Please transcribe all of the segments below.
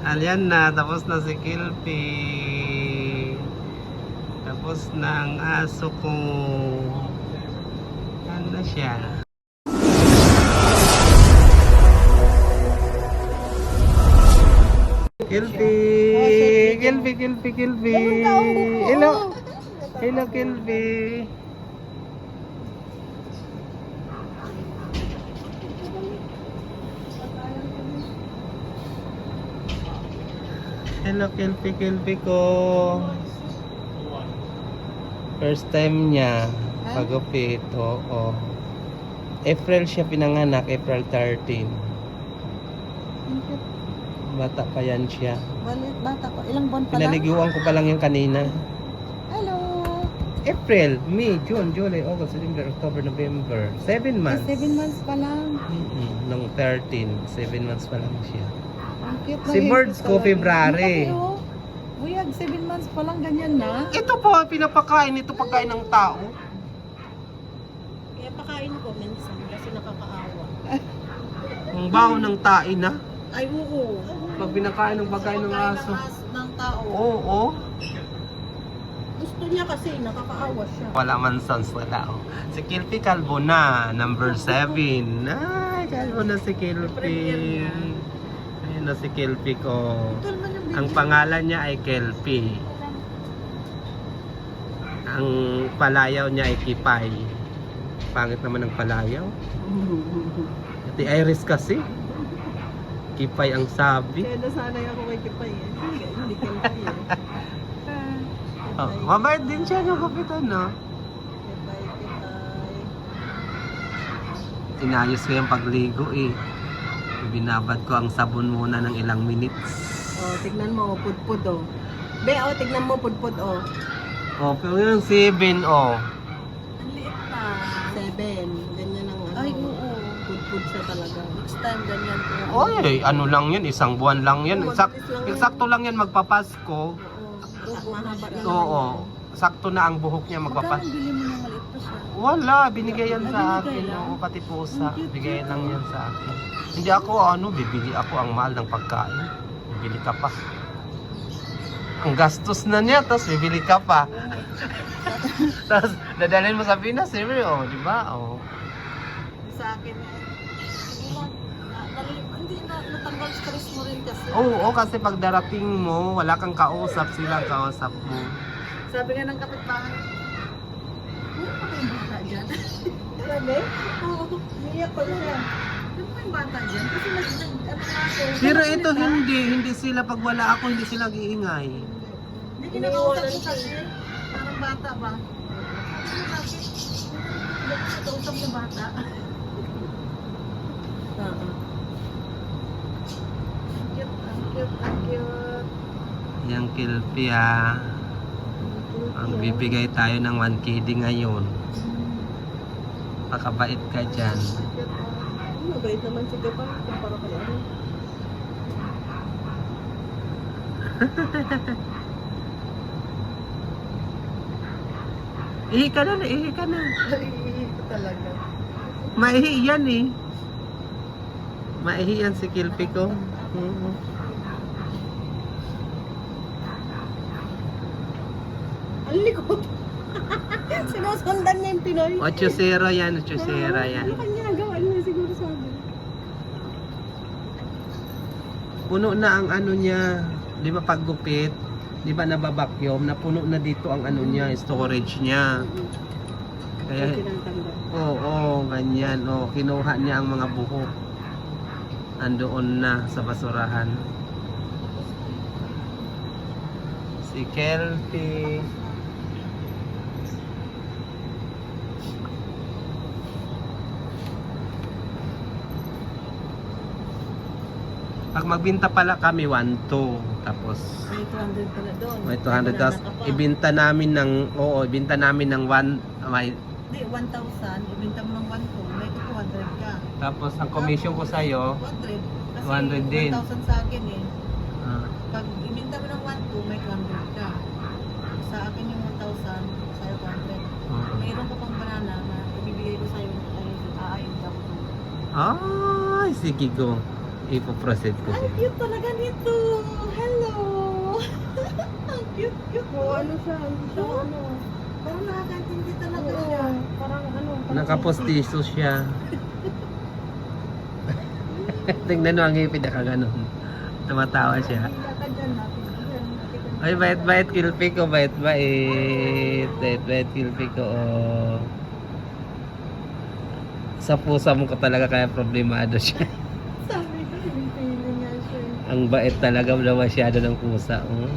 Ayan na, tapos na si Kilpi. Tapos na ang aso ko. Yan na siya. Kilpi! Kilpi, Kilpi, Kilpi! Hello! Hello, Kilpi! Hello, Kilpi, Kilpi ko. First time niya. Pagupit, oo. April siya pinanganak, April 13. Bata pa yan siya. Balit, bata ko. Ilang buwan pa? Pinaliguan ko pa lang yung kanina. Hello! April, May, June, July, August, September, October, November. Seven months. seven months pa lang. Mm-mm, nung 13, seven months pa lang siya. Ang cute Si ng Birds ko, talaga. February. Ang laki, oh. Buyag, seven months pa lang ganyan na. Ito po, pinapakain. Ito pagkain ng tao. Kaya pakain ko minsan kasi nakakaawa. Ang baho ng tain na. Ay, oo. Pag pinakain ng pagkain ng aso. ng tao. Oo, oo. Gusto niya kasi nakakaawa siya. Wala man sons wala. oh. Si Kilpi Calvo na, number 7. Ay, Calvo na si Kilpi. Na si Kilpi ko. Ang pangalan niya ay Kelpi. Ang palayaw niya ay Kipay. Pangit naman ang palayaw. Ati Iris kasi. Kipay ang sabi. Kaya nasanay ako kay Kipay eh. Hindi, Kipay eh. Oh, mabait din siya no, kapitan no? Inayos ko yung pagligo eh. Binabad ko ang sabon muna ng ilang minutes. Oh, tignan mo, pudpud oh. Be, oh, tignan mo, pudpud oh. Oh, pero yung 7 oh. Ang liit na. Seven. Ganyan ang ano. Ay, oo. Pudpud siya talaga. Next time, ganyan ko. Oy, ano lang yan, isang buwan lang yan. Oo, Sak mabilis lang yan. eksakto lang yan magpapasko. Oo. Mahaba na. Oo. Sakto na ang buhok niya magpapas. Magkano bili mo ng maliit pa siya? Wala, binigay yan sa binigay akin. lang? Oo, pati pusa. Ang cute, Bigay lang yan sa akin. Hindi ako ano, bibili ako ang mahal ng pagkain. Bibili ka pa. Ang gastos na niya, tapos bibili ka pa. tapos dadalhin mo sa Pinas, eh, oh, di ba? Oh. Sa akin, eh. Lang. Na- nali- Hindi na natanggal stress mo rin kasi. Oo, oo, kasi pag darating mo, wala kang kausap, sila ang kausap mo. Sabi nga ng kapitbahay, ano pa yung bata dyan? Sabi? Oo, umiyak pa siya. Ano pa yung bata dyan? Kasi nag, nag, ano nga ako. Pero ito hindi, hindi sila pag wala ako, hindi sila giingay. Hindi kinakausap ko kasi. Parang bata ba? Ano bakit? Hindi ko kinakausap yung bata. Oo. Ang cute, ang cute, ang cute. Yang kilpi ah. Ang bibigay tayo ng 1 KD ngayon. Pakabait ka dyan. Mabait naman si Gapa kumpara kay ano. Ihi ka na, ihi ka na. Ito talaga. Maihi yan eh. Maihi yan si kilpi ko. Oo. Ang Sinusundan niya yung Pinoy. 8-0 yan, 8-0 yan. Ano kanya nagawa niya siguro sa amin? Puno na ang ano niya. Di ba paggupit? Di ba nababakyom? Napuno na dito ang ano niya, storage niya. Kaya, Tinatanggal. oo, oh, ganyan. Oh, kinuha niya ang mga buhok. Andoon na sa basurahan. Si Kelpie. Pag magbinta pala kami 1-2. Tapos May 200 pala doon. may 200 tapos ibinta namin ng oo, ibinta namin ng 1 may Hindi, 1,000. Ibenta mo ng 1,200. May 200 ka. tapos ang commission ko sa iyo 200. Kasi 200 din. 1,000 sa akin eh. ah, Pag ibenta mo ng 1,200, may 200 ka. Sa akin yung 1,000, sa'yo 200. oo. Mayroon ko pang banana na ibibigay ko sa'yo. Ay, aayin ka ko. Ay, sige go. Ipo-proceed ko Ang siya. cute talaga nito. Cute Oo, ano siya, hindi siya ano. Parang nakakaintindi talaga Oo, siya. parang ano. parang Nakapostiso siya. Tingnan mo ang ngipin na kaganon. Tumatawa siya. Hila ka dyan, natin. Yan, natin. Ay, bait-bait kilpi ko, bait-bait. Bait-bait kilpi ko, oh. Sa pusa mo ko talaga kaya problemado siya. Sabi ko, pinipili nga siya. eh. Ang bait talaga na masyado ng pusa. Oh.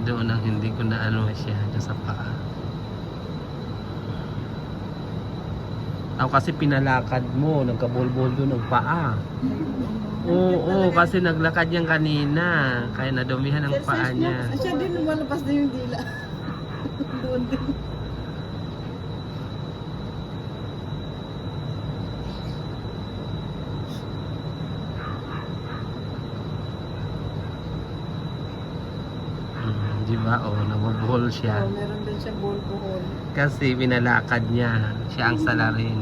Doon ang hindi ko na ano siya doon sa paa. Ako kasi pinalakad mo, nagkabulbul doon ng paa. Oo, oo, kasi naglakad yan kanina. Kaya nadumihan ang paa niya. Siya din lumalapas na yung dila. Doon din. Mm, di ba? Oo, nabubuhol siya. Oh, meron din siya buhol-buhol. Kasi pinalakad niya. Siya ang salarin.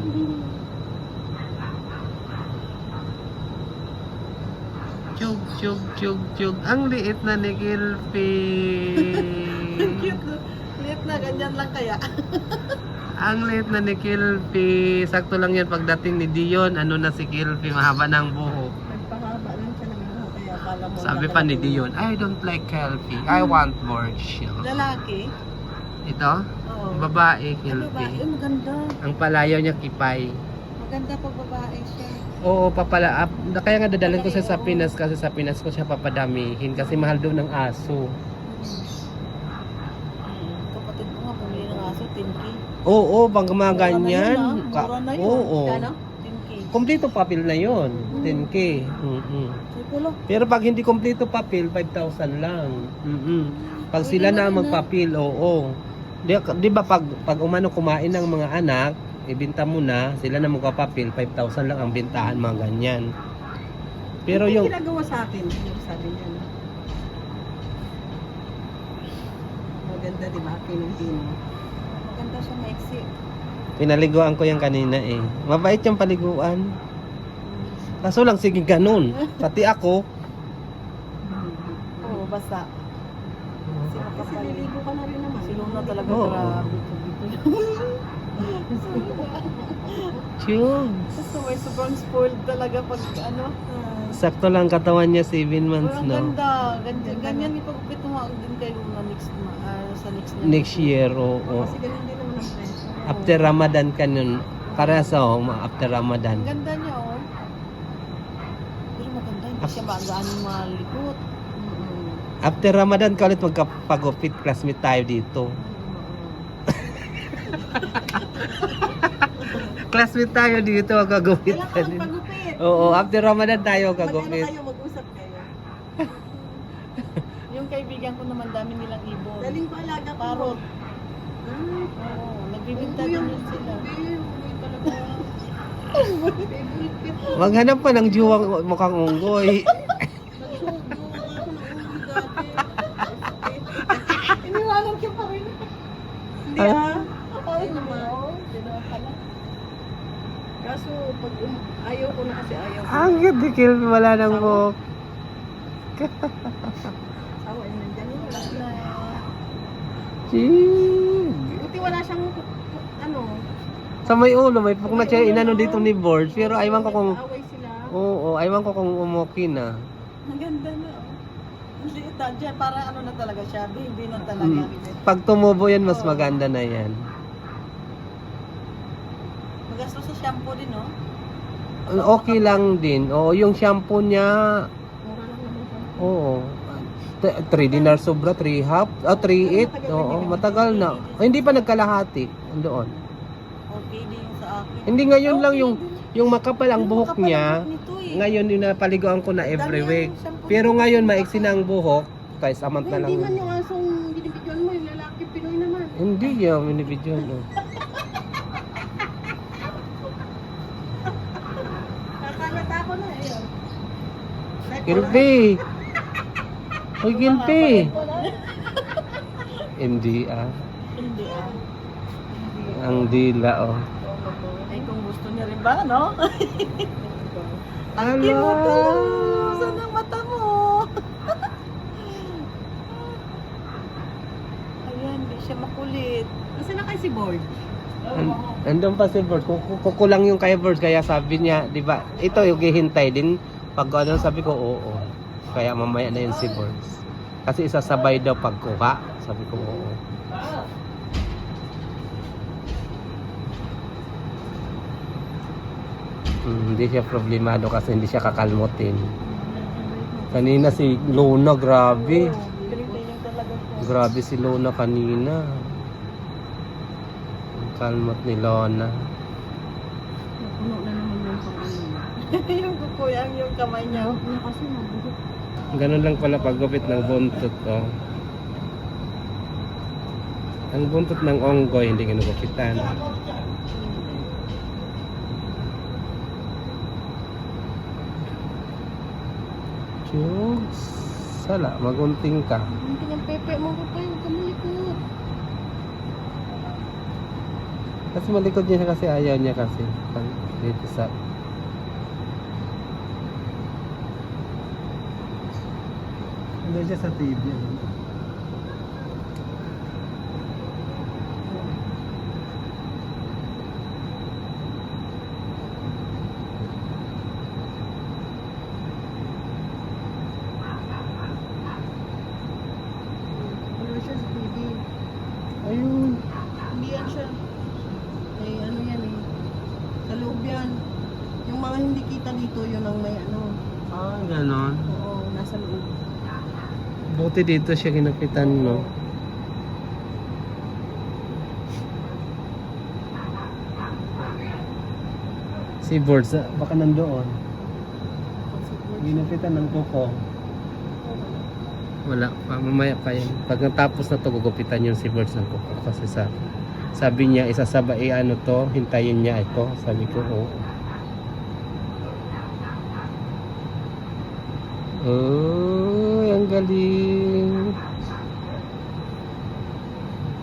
Chug, chug, chug, chug. Ang liit na ni Gilpy. Cute. no? Liit na, ganyan lang kaya. Ang liit na ni Kilpi. Sakto lang yan pagdating ni Dion. Ano na si Kilpi, mahaba ng buhok. Nagpahaba lang siya ng buhok, kaya akala mo. Sabi pa ni. Dion, I don't like Kilpi. I want more siya. Lalaki? Ito, Oo. babae Ano ba? Kilpi. Eh, maganda. Ang palayaw niya kipay. Maganda pag babae siya. Oo, papala. Up, kaya nga dadalhin ko siya sa Pinas kasi sa Pinas ko siya papadamihin kasi mahal doon ng aso. Kapatid ko nga, bumili ng aso, 10K. Oo, pag mga Mura na ganyan. yun, ah. Mura na yun. Oo. Kano? 10K. Kompleto papel na yon 10K. Mm-mm. Siguro. Pero pag hindi kompleto papel, 5,000 lang. Mm-mm. Pag Pwede sila na na rin, magpapil, oo. Di, di ba pag, pag umano kumain ng mga anak, ibenta mo na, sila na magpapapil, 5,000 lang ang bintahan, mga ganyan. Pero yung, ginagawa sa akin, yung sabi niya. Maganda, di ba? Pinong-pino. Maganda siya maiksi. pinaliguan ko yan kanina eh. Mabait yung paliguan. Kaso lang, sige ganun. Pati ako, Oo, basta. Kasi niligo ka na rin naman. Si Luna talaga Oo. grabe. Chug. Gusto mo, sobrang spoiled talaga pag ano. Sakto lang katawan niya, 7 Oh, months, ang no? ganda. Ganyan, ganyan ipagupit mo din kay Luna next ma- ah, sa next. Next year, oo. Kasi ganyan din naman ang presyo. After Ramadan ka nun. Parehas oh, ma- after Ramadan. Ang ganda niya, oh. Pero maganda, hindi siya magaan malikot. After Ramadan ka ulit magkapagupit, classmate tayo dito. Classmate tayo dito, magkagupit. Kailan ka magpagupit? Oo, after Ramadan tayo magkagupit. kayo, mag-usap kayo. yung kaibigan ko naman, dami nilang ibon. Daling ko alaga ko. Parot. Oo, nagbibinta din yun sila. Maghanap pa ng juwang mukhang unggoy. Hindi ah. Ay naman. Ginawa ka lang. Kaso pag um- ayaw ko na kasi ayaw ko. Ang gandikil, wala nang buhok. Asawa ay nandyan yun. Wala na. Chig. Buti wala siyang ano. Sa may ulo, may puk na siya inano dito ni board. Pero aywan ko kung, Away sila. oo, aywan ko kung umuki na. Ang ganda na. oh. Dyan. Para ano na talaga siya. Baby na talaga. Mm. Pag tumubo yan, mas maganda na yan. Magastos sa shampoo din, no? Okay lang din. Oo, yung shampoo niya, Mura lang naman siya. oo. 3 dinar sobra, 3 half, ah, 3 8. Oo, matagal na. Ay, hindi pa nagkalahati. Doon. Okay din yung sa akin. Hindi ngayon lang yung. Yung makapal ang buhok makapal ang niya. buhok eh. Ngayon yung napaliguan ko na every Dami week. ang shampoo Pero ngayon maiksi na ang buhok. Kaya samant na lang. Hindi man yung asong binibidyon mo, yung lalaki, Pinoy naman. Hindi yung minibidyo. No. Kakalata ako na eh. Gilby! Uy, Gilby! Hindi ah. Hindi ah. Ang dila oh. Ay, kung gusto niya rin ba, no? Hindi mo to! Saan ang mata mo? Ayan, di siya makulit. Nasaan na kayo si Board? An- andun pa si Bird. Kuku- Kukulang yung kay Bird. Kaya sabi niya, di ba, ito yung hihintay din. Pag ano, sabi ko, oo. Kaya mamaya na yun si Bird. Kasi isasabay daw pagkuha. Sabi ko, oo. Hmm, hindi siya problemado kasi hindi siya kakalmutin. Kanina si Luna, grabe. Grabe si Lona kanina. Ang kalmot ni Lona. Napuno na naman yung ano. yung kukuyang yung kamay niya. Na kasi. Ganun lang pala paggupit ng buntot oh. Ang buntot ng onggoy hindi ginugupitan. Diyos. Sala, magunting ka. Hindi ang pepe mo ko pa yung kamalikot. Kasi malikod niya kasi ayaw niya kasi. Dito sa... Hindi siya sa TV. Ano siya sa TV. Ayun. Hindi yan siya. Eh, ano yan eh. Sa loob yan. Yung mga hindi kita dito, yun ang may ano. Ah, ganon. Oo, nasa loob. Buti dito siya ginapitan, no? Si Birds, ah, baka nandoon. Ginapitan ng kuko. Wala pa, mamaya pa yan. Pag natapos na to, gugupitan yung si Birds ng kuko. Kasi sa, sabi niya, isasabay ano to, hintayin niya ito. Sabi ko, oo. Oh, ang galing.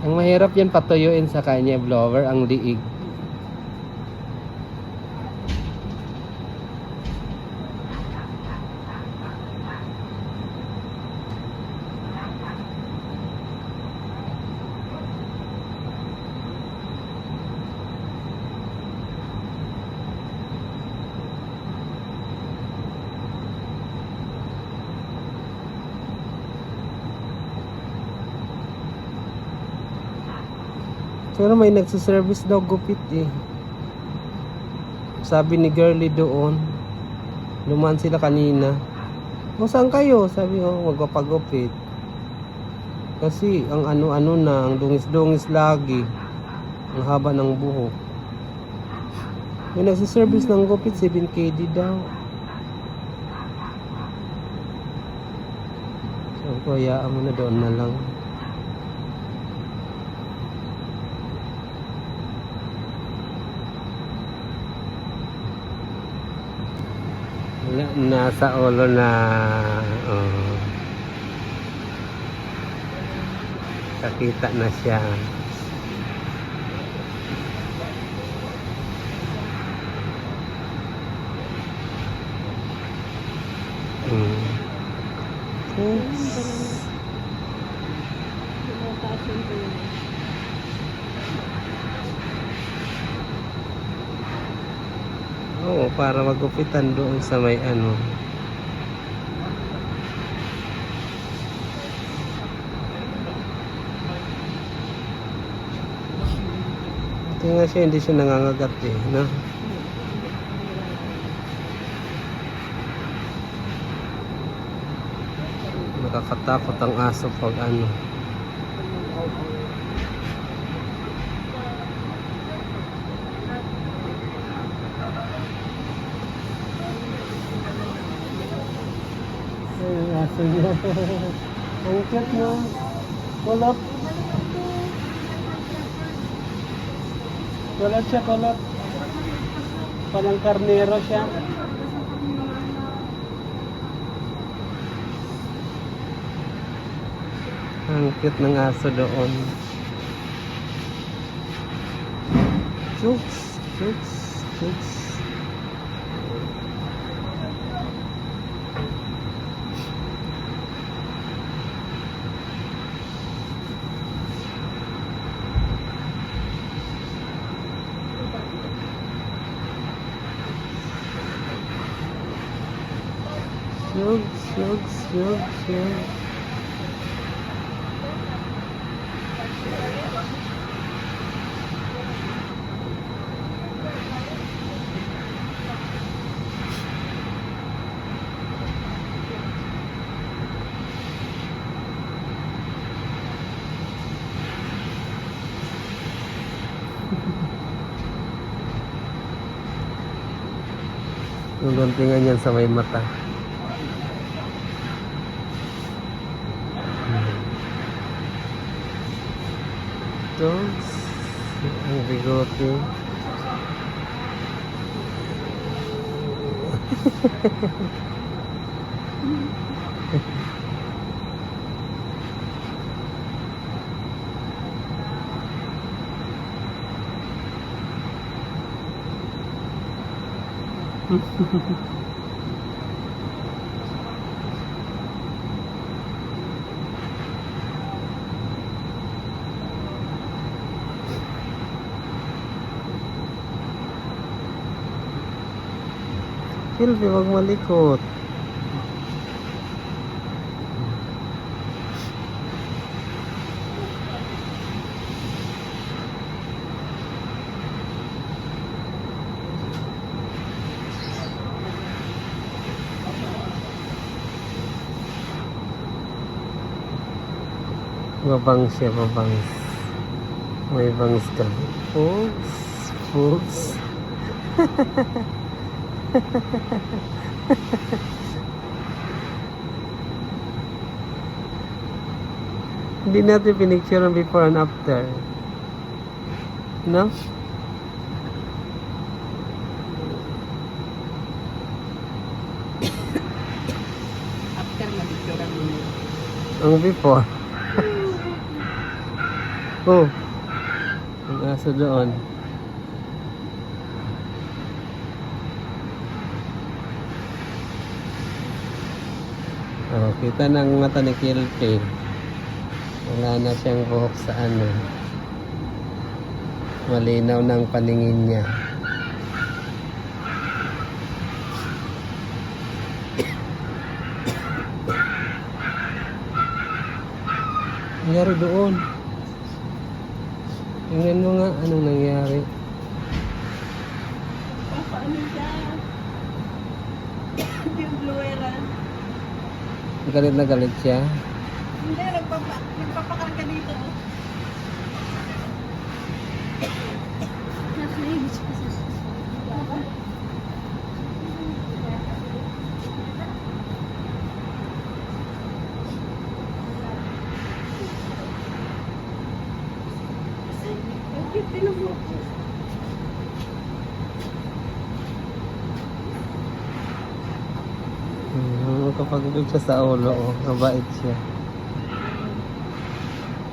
Ang mahirap yan patuyuin sa kanya blower, ang liig. Pero may nagsiservice daw gupit eh. Sabi ni Girlie doon. Luman sila kanina. O saan kayo? Sabi ko, magpapagupit. Kasi ang ano-ano na, ang dungis-dungis lagi. Ang haba ng buhok. May nagsiservice ng gupit, 7KD daw. So, ko, hayaan mo na doon na lang. Nasa ulo na oh. Kakita na siya hmm. Oops. Tumataas yung tuloy. Oo, para magupitan doon sa may ano. Tingnan siya, hindi siya nangangagat eh, no? Nakakatakot ang aso pag ano. Ang cute no? Kulot. Kulot siya, kulot. Parang karnero siya. Ang cute ng aso doon. Chooks, chooks. Chooks, chooks, chooks, chooks. Yung guntingan yan sa may mata. Here ang bigote Mm-hmm. Silvi, wag malikot. Babang siya, babang. May bangs ka. Oops, oops. Hindi natin pinicture ang before and after. No? After na-picturean mo yun. Ang before. oh. Ang aso doon. Oh, kita ng mata ni Kilpin. Wala na siyang buhok sa ano. Malinaw ng paningin niya. Nangyari doon. Tingnan mo nga anong nangyari. Paano siya? Yung blueran. Galit na galit siya. Hindi, nagpapa, nagpapakarga dito. Ang cute din ang buhok ko. Hmm, kapag siya sa ulo, oh, mabait siya.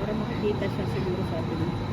Para makikita siya siguro sa atin.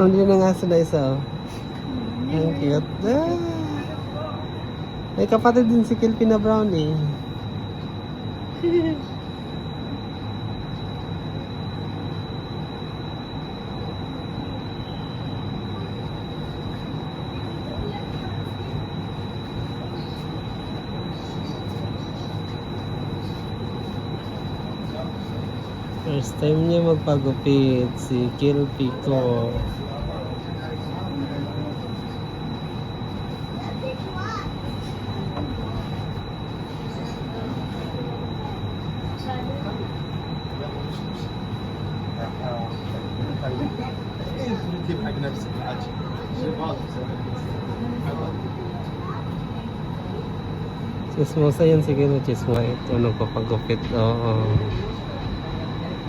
Hindi na nga sila isa, oh. Ang cute. Ah. May kapatid din si Kilpin na brownie. First time niya magpagupit si Kilpi ko. Chismosa yan siguro, chismosa. Ito, nagpapagupit. Oo.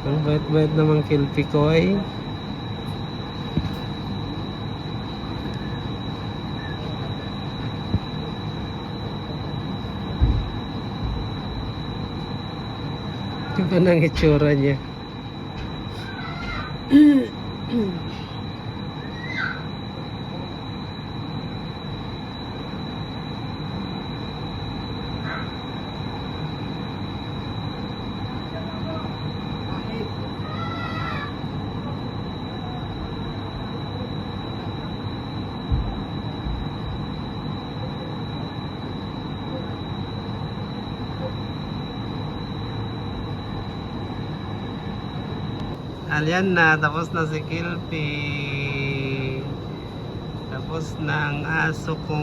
Ang bait-bait naman kilpi ko ay. Iba nang itsura niya. Alyan na, tapos na si Kilpi. Tapos na ang aso ko.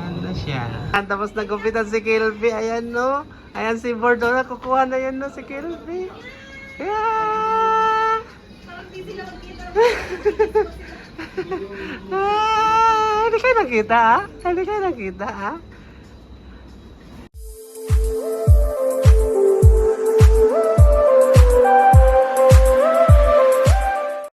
Ano siya? Ah, Tapos na gupitan si Kilpi. Ayan no. Ayan si Bordo na. Kukuha na yan no si Kilpi. Yeah! ah, hindi kayo nakita ah? Hindi kayo nakita ah?